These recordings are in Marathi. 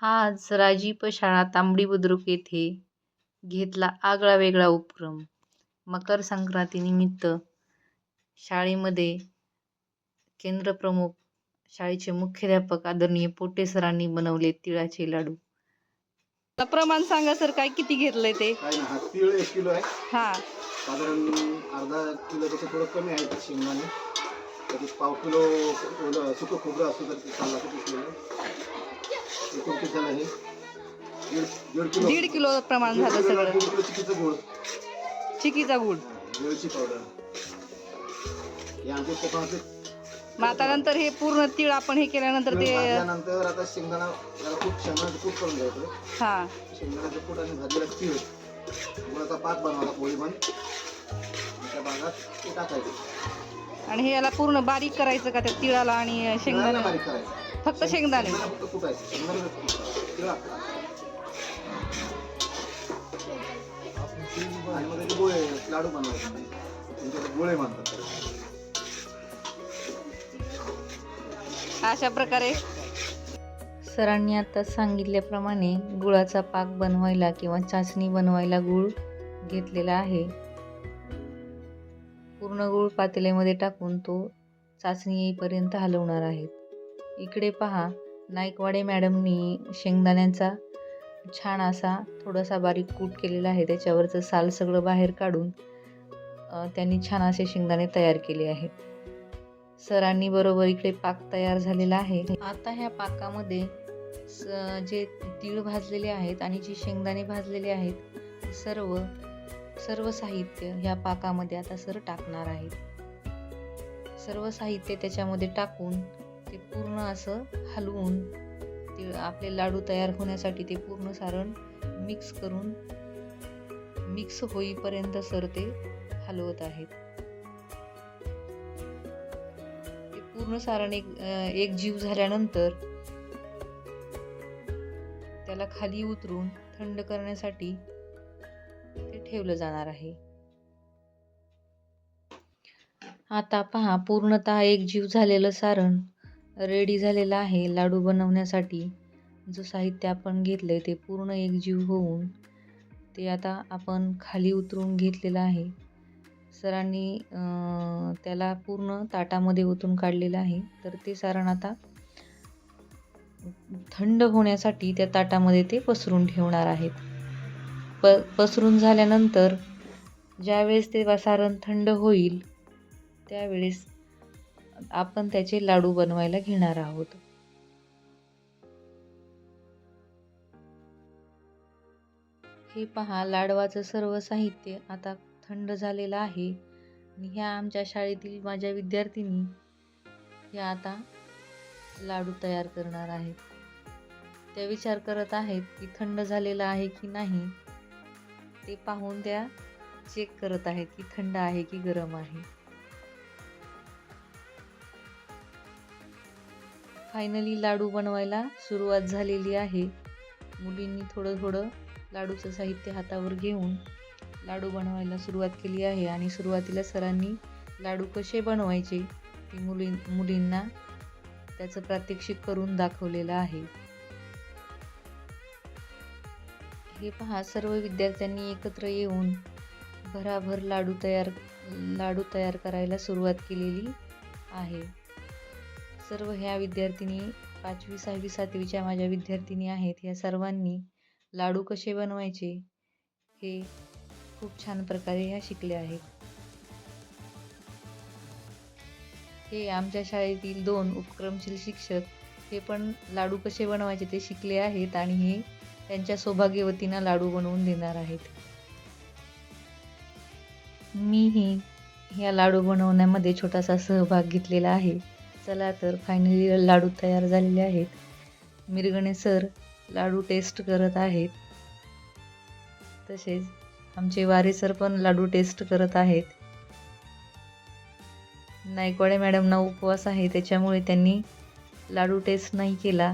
आज राजीप शाळा तांबडी बुद्रुक येथे घेतला आगळा वेगळा उपक्रम. मकर संक्रांतीनिमित्त शाळेमध्ये केंद्रप्रमुख शाळेचे मुख्याध्यापक आदरणीय पोटे सरांनी बनवले तिळाचे लाडू. प्रमाण सांगा सर काय किती घेतलंय ते? काय ना हा तीळ एक किलो आहे. हा. साधारण अर्धा किलोपेक्षा थोडं कमी आहे शेंगदाणे. पाव किलो सुकं खोबरं असतं तर ते चालला एकूण किती झालं हे? दीड दीड किलो. दीड किलो प्रमाण झालं सगळं. दीड किलो चिकीचं गुळ. चिकीचा पावडर हे आमचे कोकणातले मग आता नंतर हे पूर्ण तीळ आपण हे केल्यानंतर ते भाजल्यानंतर आता शेंगदाणा जरा खूप शेंगदाण्याचं कूट करून घ्यायचं. हा. शेंगदाण्याचं कूट आणि भाजलेला तीळ. गुळाचा पाक बनवायचा पोळी पण. त्या भागात ते टाकायचं. आणि हे याला पूर्ण बारीक करायचं का त्या तिळाला आणि शेंगदाणा शेंगदाणा बारीक करायचं. फक्त शेंगदाणे. फक्त आणि मग त्याचे गोळे लाडू बनवायचे तुमच्याकडे गोळे म्हणतात त्याला. अशा प्रकारे. सरांनी आता सांगितल्याप्रमाणे गुळाचा पाक बनवायला किंवा चाचणी बनवायला गूळ घेतलेला आहे. पूर्ण गूळ पातेल्यामध्ये टाकून तो चाचणी येईपर्यंत हलवणार आहेत. इकडे पहा नाईकवाडे मॅडमनी शेंगदाण्यांचा छान असा थोडासा बारीक कूट केलेला आहे त्याच्यावरचं साल सगळं बाहेर काढून त्यांनी छान असे शेंगदाणे तयार केले आहेत. सरांनी बरोबर इकडे पाक तयार झालेला आहे. आता ह्या पाकामध्ये स- जे तीळ भाजलेले आहेत आणि जे शेंगदाणे भाजलेले आहेत सर्व सर्व साहित्य ह्या पाकामध्ये आता सर टाकणार आहेत. सर्व साहित्य त्याच्यामध्ये टाकून ते पूर्ण असं हलवून ते आपले लाडू तयार होण्यासाठी ते पूर्ण सारण मिक्स करून मिक्स होईपर्यंत सर ते हलवत आहेत. ते पूर्ण सारण एक एक जीव झाल्यानंतर त्याला खाली उतरून थंड करण्यासाठी ते ठेवलं जाणार आहे. आता पहा पूर्णतः एक जीव झालेलं सारण रेडी झालेला आहे लाडू बनवण्यासाठी. जो साहित्य आपण घेतलं आहे ते पूर्ण एकजीव होऊन ते आता आपण खाली उतरून घेतलेलं आहे. सरांनी त्याला पूर्ण ताटामध्ये ओतून काढलेलं आहे. तर ते सारण आता थंड होण्यासाठी त्या ताटामध्ये ते पसरून ठेवणार आहेत. प पसरून झाल्यानंतर ज्यावेळेस ते सारण थंड होईल त्यावेळेस आपण त्याचे लाडू बनवायला घेणार आहोत. हे पहा लाडवाचं सर्व साहित्य आता थंड झालेलं आहे. आणि ह्या आमच्या शाळेतील माझ्या विद्यार्थिनी ह्या आता लाडू तयार करणार आहेत. त्या विचार करत आहेत की थंड झालेलं आहे की नाही ते पाहून त्या चेक करत आहेत की थंड आहे की गरम आहे. फायनली लाडू बनवायला सुरुवात झालेली आहे. मुलींनी थोडं थोडं लाडूचं साहित्य हातावर घेऊन लाडू बनवायला सुरुवात केली आहे आणि सुरुवातीला सरांनी लाडू कसे बनवायचे ते मुली मुलींना त्याचं प्रात्यक्षिक करून दाखवलेलं आहे. हे पहा सर्व विद्यार्थ्यांनी एकत्र येऊन भराभर लाडू तयार लाडू तयार करायला सुरुवात केलेली आहे. सर्व ह्या विद्यार्थिनी पाचवी सहावी सातवीच्या माझ्या विद्यार्थिनी आहेत ह्या सर्वांनी लाडू कसे बनवायचे हे खूप छान प्रकारे ह्या शिकल्या आहेत. हे आमच्या शाळेतील दोन उपक्रमशील शिक्षक हे पण लाडू कसे बनवायचे ते शिकले आहेत आणि हे त्यांच्या सौभाग्यवतींना लाडू बनवून देणार आहेत. मीही ह्या लाडू बनवण्यामध्ये छोटासा सहभाग घेतलेला आहे. चला तर फायनली लाडू तयार झालेले आहेत. मिरगणे सर लाडू टेस्ट करत आहेत. तसेच आमचे वारे सर पण लाडू टेस्ट करत आहेत. नायकवाडे मॅडमना उपवास आहे त्याच्यामुळे त्यांनी लाडू टेस्ट नाही केला.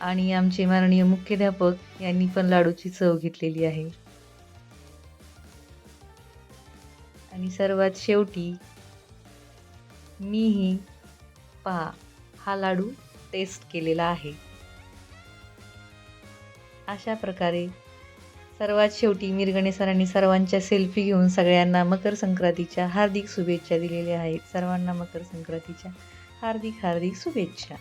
आणि आमचे माननीय मुख्याध्यापक यांनी पण लाडूची चव घेतलेली आहे. आणि सर्वात शेवटी मीही पहा हा लाडू टेस्ट केलेला आहे. अशा प्रकारे सर्वात शेवटी मिरगणे सरांनी सर्वांच्या सेल्फी घेऊन सगळ्यांना मकर संक्रांतीच्या हार्दिक शुभेच्छा दिलेल्या आहेत. सर्वांना मकर संक्रांतीच्या हार्दिक हार्दिक शुभेच्छा.